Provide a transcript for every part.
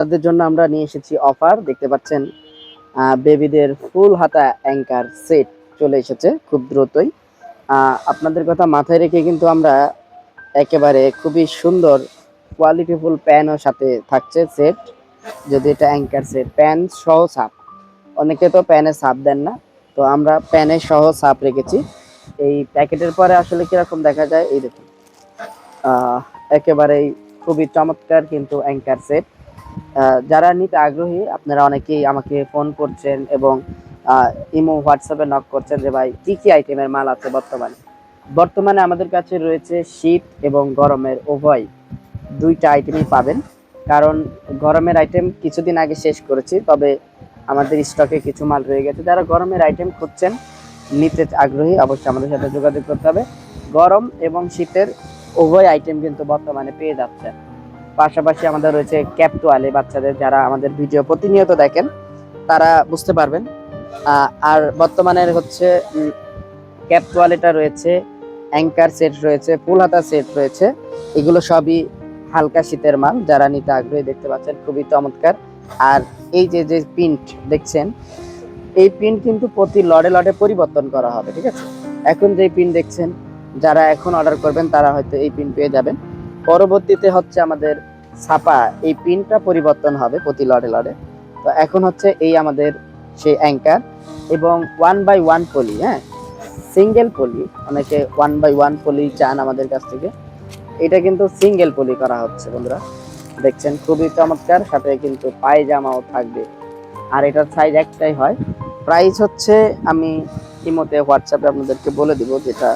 তাদের জন্য আমরা নিয়ে এসেছি অফার। দেখতে পাচ্ছেন বেবিদের ফুল হাতা অ্যাঙ্কার সেট চলে এসেছে খুব দ্রুতই। আপনাদের কথা মাথায় রেখে কিন্তু আমরা একেবারে খুবই সুন্দর কোয়ালিটিফুল প্যানও সাথে থাকছে সেট। যদি এটা অ্যাঙ্কার সেট, প্যান সহ সাপ। অনেকে তো প্যানে সাপ দেন না, তো আমরা প্যানে সহ সাপ রেখেছি। এই প্যাকেটের পরে আসলে কীরকম দেখা যায়, এই দেখুন। একেবারেই খুবই চমৎকার কিন্তু অ্যাঙ্কার সেট। যারা নিতে আগ্রহী, আপনারা অনেকেই আমাকে ফোন করছেন এবং ইমো হোয়াটসঅ্যাপে নক করছেন যে, ভাই, কী কী আইটেমের মাল আছে বর্তমানে? বর্তমানে আমাদের কাছে রয়েছে শীত এবং গরমের উভয়। দুইটা আইটেমই পাবেন। কারণ গরমের আইটেম কিছুদিন আগে শেষ করেছি, তবে আমাদের স্টকে কিছু মাল রয়ে গেছে। যারা গরমের আইটেম খুঁজছেন, নিতে আগ্রহী, অবশ্যই আমাদের সাথে যোগাযোগ করতে হবে। গরম এবং শীতের উভয় আইটেম কিন্তু বর্তমানে পেয়ে যাচ্ছেন। পাশাপাশি আমাদের রয়েছে ক্যাপ তোয়ালে বাচ্চাদের যারা আমাদের ভিডিও প্রতিনিয়ত দেখেন, তারা বুঝতে পারবেন। আর বর্তমানে হচ্ছে ক্যাপ তোয়ালেটা রয়েছে, অ্যাঙ্কার সেট রয়েছে, ফুল হাতা সেট রয়েছে। এগুলো সবই হালকা শীতের মাল, যারা নিতে আগ্রহী দেখতে পাচ্ছেন, খুবই চমৎকার। আর এই যে যে প্রিন্ট দেখছেন, এই প্রিন্ট কিন্তু প্রতি লড়ে লড়ে পরিবর্তন করা হবে, ঠিক আছে? এখন যে প্রিন্ট দেখছেন, যারা এখন অর্ডার করবেন, তারা হয়তো এই প্রিন্ট পেয়ে যাবেন। পরবর্তীতে হচ্ছে আমাদের ছাপা এই পিনটা পরিবর্তন হবে প্রতি লড়ে লড়ে। তো এখন হচ্ছে এই আমাদের সেই অ্যাঙ্কার এবং ওয়ান বাই ওয়ান পলি হ্যাঁ? সিঙ্গেল পলি অনেকে ওয়ান বাই ওয়ান পলি চান আমাদের কাছ থেকে। এটা কিন্তু সিঙ্গেল পলি করা হচ্ছে, বন্ধুরা। দেখছেন, খুবই চমৎকার, সাথে কিন্তু পায়জামাও থাকবে। আর এটার সাইজ একটাই হয়। প্রাইস হচ্ছে, আমি ইমোতে হোয়াটসঅ্যাপে আপনাদেরকে বলে দিব যেটা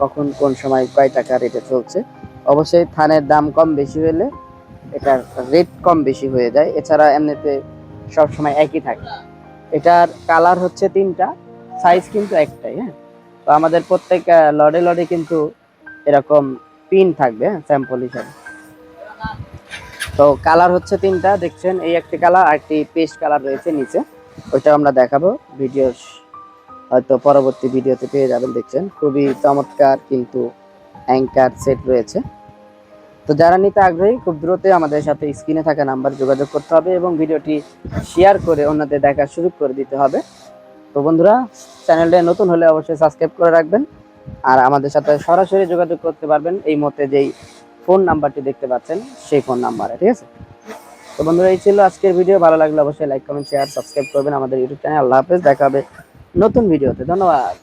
কখন কোন সময় কয় টাকা রেটে চলছে। অবশ্যই থানের দাম কম বেশি হলে এটার রেট কম বেশি হয়ে যায়। এছাড়া এমনিতে সব সময় একই থাকে। এটার কালার হচ্ছে তিনটা সাইজ কিন্তু একটাই হ্যাঁ? তো আমাদের প্রত্যেক লড়ে লড়ে কিন্তু এরকম পিন থাকবে হ্যাঁ স্যাম্পল হিসাবে। তো কালার হচ্ছে তিনটা, দেখছেন, এই একটি কালার আর একটি পেস্ট কালার রয়েছে নিচে। ওইটা আমরা দেখাবো। ভিডিও হয়তো পরবর্তী ভিডিওতে পেয়ে যাবেন, দেখছেন। খুবই চমৎকার কিন্তু অ্যাঙ্কার সেট রয়েছে। তো যারা নিতে আগ্রহী, খুব দ্রুতই আমাদের সাথে স্ক্রিনে থাকা নাম্বার যোগাযোগ করতে হবে এবং ভিডিওটি শেয়ার করে অন্যদের দেখার সুযোগ করে দিতে হবে। তো বন্ধুরা, চ্যানেলটা নতুন হলে অবশ্যই সাবস্ক্রাইব করে রাখবেন আর আমাদের সাথে সরাসরি যোগাযোগ করতে পারবেন। এই মতে যেই ফোন নাম্বারটি দেখতে পাচ্ছেন, সেই ফোন নাম্বারে, ঠিক আছে? তো বন্ধুরা, এই ছিল আজকের ভিডিও। ভালো লাগলে অবশ্যই লাইক, কমেন্ট, শেয়ার, সাবস্ক্রাইব করবেন আমাদের ইউটিউব চ্যানেল। আল্লাহ হাফেজ, দেখা হবে নতুন ভিডিওতে। ধন্যবাদ।